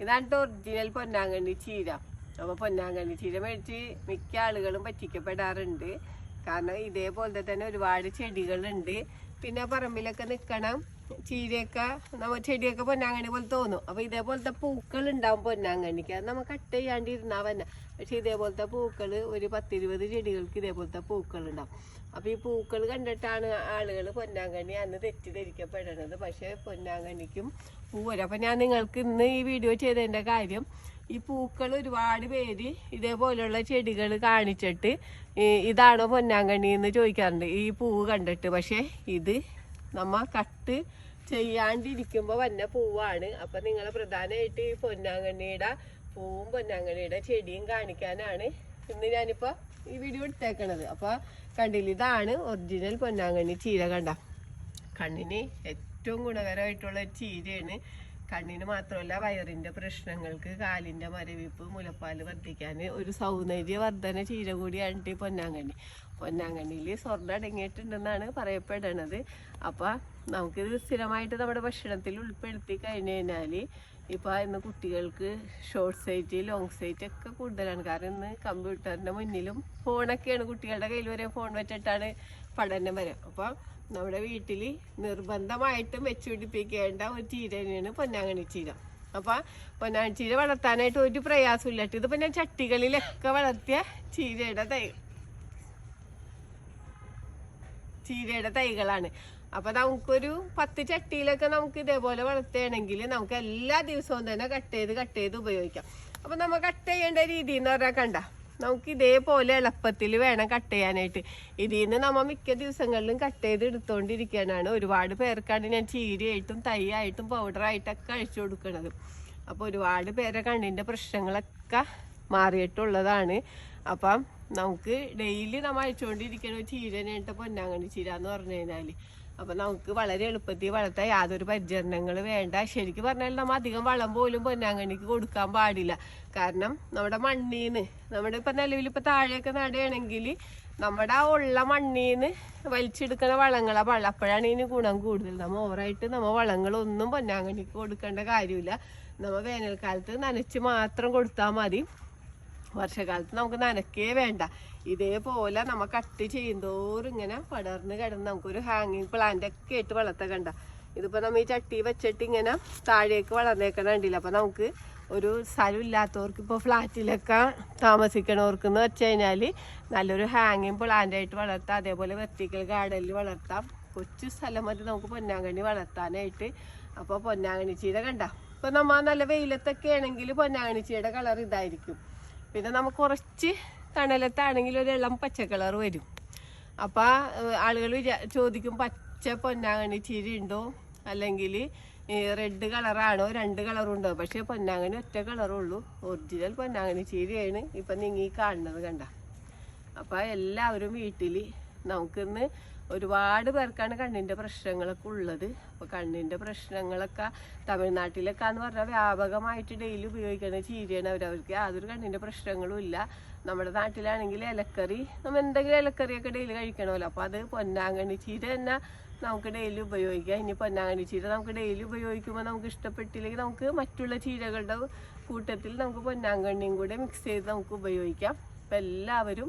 ഇതാണ് ഒറിജിനൽ പൊന്നാങ്കണ്ണി ചീര. അപ്പൊ പൊന്നാങ്കണ്ണി ചീര മേടിച്ച് മിക്ക ആളുകളും പറ്റിക്കപ്പെടാറുണ്ട്. കാരണം ഇതേപോലത്തെ തന്നെ ഒരുപാട് ചെടികളുണ്ട്. പിന്നെ പറമ്പിലൊക്കെ നിൽക്കണം ചീരയൊക്കെ നമ്മ ചെടിയൊക്കെ പൊന്നാങ്കണി പോലെ തോന്നും. അപ്പോൾ ഇതേപോലത്തെ പൂക്കൾ ഉണ്ടാവും പൊന്നാങ്കണിക്ക് അത് നമ്മൾ കട്ട് ചെയ്യാണ്ട് ഇരുന്നാൽ തന്നെ പക്ഷെ ഇതേപോലത്തെ പൂക്കൾ ഒരു പത്തിരുപത് ചെടികൾക്ക് ഇതേപോലത്തെ പൂക്കൾ ഉണ്ടാവും. അപ്പോൾ ഈ പൂക്കൾ കണ്ടിട്ടാണ് ആളുകൾ പൊന്നാങ്കണ്ണി അന്ന് തെറ്റിദ്ധരിക്കപ്പെടണത്. പക്ഷേ പൊന്നാങ്കണ്ണിക്കും പൂവരും അപ്പോൾ ഞാൻ നിങ്ങൾക്ക് ഇന്ന് ഈ വീഡിയോ ചെയ്തതിന്റെ കാര്യം ഈ പൂക്കൾ ഒരുപാട് പേര് ഇതേപോലെയുള്ള ചെടികൾ കാണിച്ചിട്ട് ഇതാണോ പൊന്നാങ്കണ്ണി എന്ന് ചോദിക്കാറുണ്ട്. ഈ പൂവ് കണ്ടിട്ട്. പക്ഷെ ഇത് നമ്മ കട്ട് ചെയ്യാണ്ടിരിക്കുമ്പോൾ വന്ന പൂവാണ്. അപ്പം നിങ്ങൾ പ്രധാനമായിട്ട് ഈ പൊന്നാങ്കണ്ണിയുടെ പൂവും പൊന്നാങ്കണ്ണിയുടെ ചെടിയും കാണിക്കാനാണ് ഇന്ന് ഞാനിപ്പോൾ ഈ വീഡിയോ എടുത്തേക്കണത്. അപ്പോൾ കണ്ടില്ല ഇതാണ് ഒറിജിനൽ പൊന്നാങ്കണ്ണി ചീര കണ്ട. കണ്ണിന് ഏറ്റവും ഗുണകരമായിട്ടുള്ള ചീരയാണ്. കണ്ണിന് മാത്രമല്ല വയറിന്റെ പ്രശ്നങ്ങൾക്ക് കാലിന്റെ മരവിപ്പ് മുലപ്പാൽ വർദ്ധിക്കാൻ ഒരു സൗന്ദര്യവർദ്ധന ചീര കൂടിയാണ് പൊന്നാങ്കണ്ണി. പൊന്നാങ്കണ്ണിയിൽ സ്വർണം അടങ്ങിയിട്ടുണ്ടെന്നാണ് പറയപ്പെടണത് അപ്പൊ നമുക്കിത് സ്ഥിരമായിട്ട് നമ്മുടെ ഭക്ഷണത്തിൽ ഉൾപ്പെടുത്തി കഴിഞ്ഞു കഴിഞ്ഞാൽ ഇപ്പൊ ഇന്ന് കുട്ടികൾക്ക് ഷോർട്ട് സൈറ്റ് ലോങ് സൈറ്റ് ഒക്കെ കൂടുതലാണ്. കാരണം ഇന്ന് കമ്പ്യൂട്ടറിന്റെ മുന്നിലും ഫോണൊക്കെയാണ് കുട്ടികളുടെ കയ്യിൽ വരെ ഫോൺ വെച്ചിട്ടാണ് പഠനം വരെ. അപ്പം നമ്മുടെ വീട്ടിൽ നിർബന്ധമായിട്ടും വെച്ചുപിടിപ്പിക്കേണ്ട ഒരു ചീര തന്നെയാണ് പൊന്നാങ്കണി ചീര. അപ്പം പൊന്നാങ്കണി ചീര വളർത്താനായിട്ട് ഒരു പ്രയാസമില്ല ഇതിപ്പോൾ ഞാൻ ചട്ടികളിലൊക്കെ വളർത്തിയ ചീരയുടെ തൈ ചീരയുടെ തൈകളാണ്. അപ്പൊ നമുക്കൊരു പത്ത് ചട്ടിയിലൊക്കെ നമുക്ക് ഇതേപോലെ വളർത്തുകയാണെങ്കിൽ നമുക്ക് എല്ലാ ദിവസവും തന്നെ കട്ട് ചെയ്ത് കട്ട് ചെയ്ത് ഉപയോഗിക്കാം. അപ്പൊ നമ്മൾ കട്ട് ചെയ്യേണ്ട രീതി എന്ന് പറഞ്ഞാൽ കണ്ട? നമുക്ക് ഇതേപോലെ എളുപ്പത്തിൽ വേണം കട്ട് ചെയ്യാനായിട്ട്. ഇതിൽ നിന്ന് നമ്മൾ മിക്ക ദിവസങ്ങളിലും കട്ട് ചെയ്ത് എടുത്തുകൊണ്ടിരിക്കാനാണ് ഒരുപാട് പേർക്കാണ് ഞാൻ ചീരയായിട്ടും തൈയായിട്ടും പൗഡറായിട്ടൊക്കെ കഴിച്ചു കൊടുക്കുന്നത് അപ്പോൾ ഒരുപാട് പേരെ കണ്ണിന്റെ പ്രശ്നങ്ങളൊക്കെ മാറിയിട്ടുള്ളതാണ്. അപ്പം നമുക്ക് ഡെയിലി നമ്മൾ അയച്ചുകൊണ്ടിരിക്കണ ചീരനായിട്ട് പൊന്നാങ്കണ്ണി ചീര എന്ന് പറഞ്ഞു കഴിഞ്ഞാൽ അപ്പം നമുക്ക് വളരെ എളുപ്പത്തിൽ വളർത്താൻ യാതൊരു പരിചരണങ്ങൾ വേണ്ട. ശരിക്കും പറഞ്ഞാൽ നമ്മൾ അധികം വളം പോലും പൊന്നാങ്കണ്ണിക്ക് കൊടുക്കാൻ പാടില്ല. കാരണം നമ്മുടെ മണ്ണീന്ന് നമ്മുടെ ഇപ്പൊ നിലവിൽ ഇപ്പൊ താഴെയൊക്കെ നടുകയാണെങ്കിൽ നമ്മുടെ ആ ഉള്ള മണ്ണീന്ന് വലിച്ചെടുക്കുന്ന വളങ്ങളാ വളം. അപ്പോഴാണ് ഇതിന് ഗുണം കൂടുതൽ. നമ്മൾ ഓവറായിട്ട് നമ്മൾ വളങ്ങളൊന്നും പൊന്നാങ്കണ്ണിക്ക് കൊടുക്കേണ്ട കാര്യമില്ല. നമ്മൾ വേനൽക്കാലത്ത് നനച്ച് മാത്രം കൊടുത്താൽ മതി. വർഷകാലത്ത് നമുക്ക് നനക്കേ വേണ്ട. ഇതേപോലെ നമ്മൾ കട്ട് ചെയ്യുന്തോറും ഇങ്ങനെ പടർന്ന് കിടന്ന് നമുക്കൊരു ഹാങ്ങിങ് പ്ലാന്റ് ഒക്കെ ഇട്ട് വളർത്താൻ കണ്ട. ഇതിപ്പോൾ നമ്മൾ ഈ ചട്ടി വെച്ചിട്ട് ഇങ്ങനെ താഴേക്ക് വളർന്നേക്കണ കണ്ടില്ല? അപ്പൊ നമുക്ക് ഒരു സ്ഥലം ഇല്ലാത്തവർക്ക് ഇപ്പോൾ ഫ്ലാറ്റിലൊക്കെ താമസിക്കണവർക്ക് എന്ന് വെച്ച് കഴിഞ്ഞാൽ നല്ലൊരു ഹാങ്ങിങ് പ്ലാന്റായിട്ട് വളർത്താം. അതേപോലെ വെർട്ടിക്കൽ ഗാർഡനിൽ വളർത്താം. കൊച്ചു സ്ഥലം മതി നമുക്ക് പൊന്നാങ്കണ്ണി വളർത്താനായിട്ട്. അപ്പോൾ പൊന്നാങ്കണ്ണി ചീര കണ്ട. ഇപ്പൊ നമ്മൾ നല്ല വെയിലത്തൊക്കെ ആണെങ്കിൽ പൊന്നാങ്കണ്ണി ചീരയുടെ കളർ ഇതായിരിക്കും. പിന്നെ നമുക്ക് കുറച്ച് തണലത്താണെങ്കിൽ ഒരു ഇളം പച്ച കളർ വരും. അപ്പോൾ ആളുകൾ ചോദിക്കും പച്ച പൊന്നാങ്കണ്ണി ചീര ഉണ്ടോ? അല്ലെങ്കിൽ റെഡ് കളറാണോ രണ്ട് കളറും ഉണ്ടോ? പക്ഷേ പൊന്നാങ്കണ്ണി ഒറ്റ കളറുള്ളൂ ഒറിജിനൽ പൊന്നാങ്കണ്ണി ചീരയാണ്. ഇപ്പം നിങ്ങൾ കാണുന്നത് കണ്ട. അപ്പോൾ എല്ലാവരും വീട്ടിൽ നമുക്കിന്ന് ഒരുപാട് പേർക്കാണ് കണ്ണിന്റെ പ്രശ്നങ്ങളൊക്കെ ഉള്ളത്. അപ്പോൾ കണ്ണിന്റെ പ്രശ്നങ്ങളൊക്കെ തമിഴ്നാട്ടിലൊക്കെ എന്ന് പറഞ്ഞാൽ വ്യാപകമായിട്ട് ഡെയിലി ഉപയോഗിക്കുന്ന ചീരയാണ് അവരവർക്ക് യാതൊരു കണ്ണിന്റെ പ്രശ്നങ്ങളും ഇല്ല. നമ്മുടെ നാട്ടിലാണെങ്കിൽ ഇലക്കറി നമ്മൾ എന്തെങ്കിലും ഇലക്കറിയൊക്കെ ഡെയിലി കഴിക്കണമല്ലോ. അപ്പോൾ അത് പൊന്നാങ്കണ്ണി ചീര തന്നെ നമുക്ക് ഡെയിലി ഉപയോഗിക്കാം. ഇനി പൊന്നാങ്കണ്ണി ചീര നമുക്ക് ഡെയിലി ഉപയോഗിക്കുമ്പോൾ നമുക്ക് ഇഷ്ടപ്പെട്ടില്ലെങ്കിൽ നമുക്ക് മറ്റുള്ള ചീരകളുടെ കൂട്ടത്തിൽ നമുക്ക് പൊന്നാങ്കണ്ണിയും കൂടെ മിക്സ് ചെയ്ത് നമുക്ക് ഉപയോഗിക്കാം. അപ്പം എല്ലാവരും